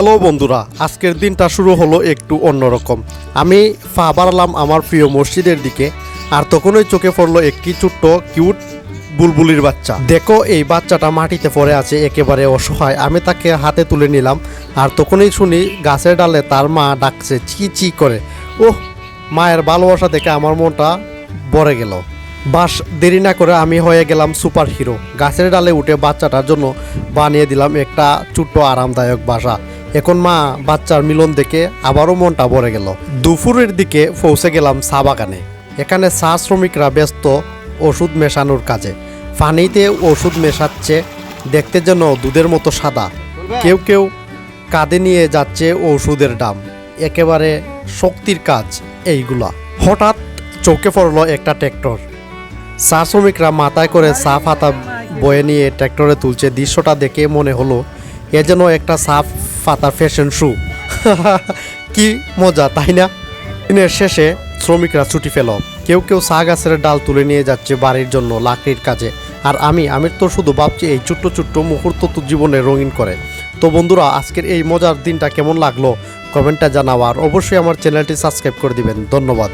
Hello বন্ধুরা, আজকের দিনটা শুরু হলো একটু অন্যরকম। আমি ফা বাড়ালাম আমার প্রিয় মসজিদের দিকে, আর তখনই চোখে পড়ল একটি ছোট্ট কিউট বুলবুলির বাচ্চা। দেখো, এই বাচ্চাটা মাটিতে পড়ে আছে, একেবারে অসহায়। আমি তাকে হাতে তুলে নিলাম, আর তখনই শুনি গাছের ডালে তার মা ডাকছে চি চি করে। ওহ, মায়ের ভালোবাসা দেখে আমার মনটা ভরে গেল। বাস দেরি না করে আমি হয়ে গেলাম সুপার হিরো গাছের ডালে উঠে বাচ্চাটার জন্য বানিয়ে দিলাম একটা ছোট্ট আরামদায়ক বাসা। এখন মা বাচ্চার মিলন দেখে আবারও মনটা ভরে গেল। দুপুরের দিকে পৌঁছে গেলাম চা বাগানে। এখানে চা শ্রমিকরা ব্যস্ত, ওষুধ মেশানোর কাজে। পানিতে ওষুধ মেশাচ্ছে, দেখতে যেন দুধের মতো সাদা। কেউ কেউ কাঁধে নিয়ে যাচ্ছে ওষুধের দাম। একেবারে শক্তির কাজ এইগুলা। হঠাৎ চোখে পড়ল একটা ট্র্যাক্টর। চা শ্রমিকরা মাথায় করে চা পাতা বয়ে নিয়ে ট্র্যাক্টরে তুলছে। দৃশ্যটা দেখে মনে হলো, এ যেন একটা চা পাতা ফ্যাশন শু কি মজা, তাই না? দিনের শেষে শ্রমিকরা ছুটি ফেল কেউ কেউ চা গাছের ডাল তুলে নিয়ে যাচ্ছে বাড়ির জন্য লাকড়ির কাজে। আর আমি আমি তো শুধু ভাবছি এই ছোট্ট ছোট্ট মুহূর্ত তো জীবনে রঙিন করে। তো বন্ধুরা, আজকের এই মজার দিনটা কেমন লাগল? কমেন্টটা জানাও, আর অবশ্যই আমার চ্যানেলটি সাবস্ক্রাইব করে দিবেন। ধন্যবাদ।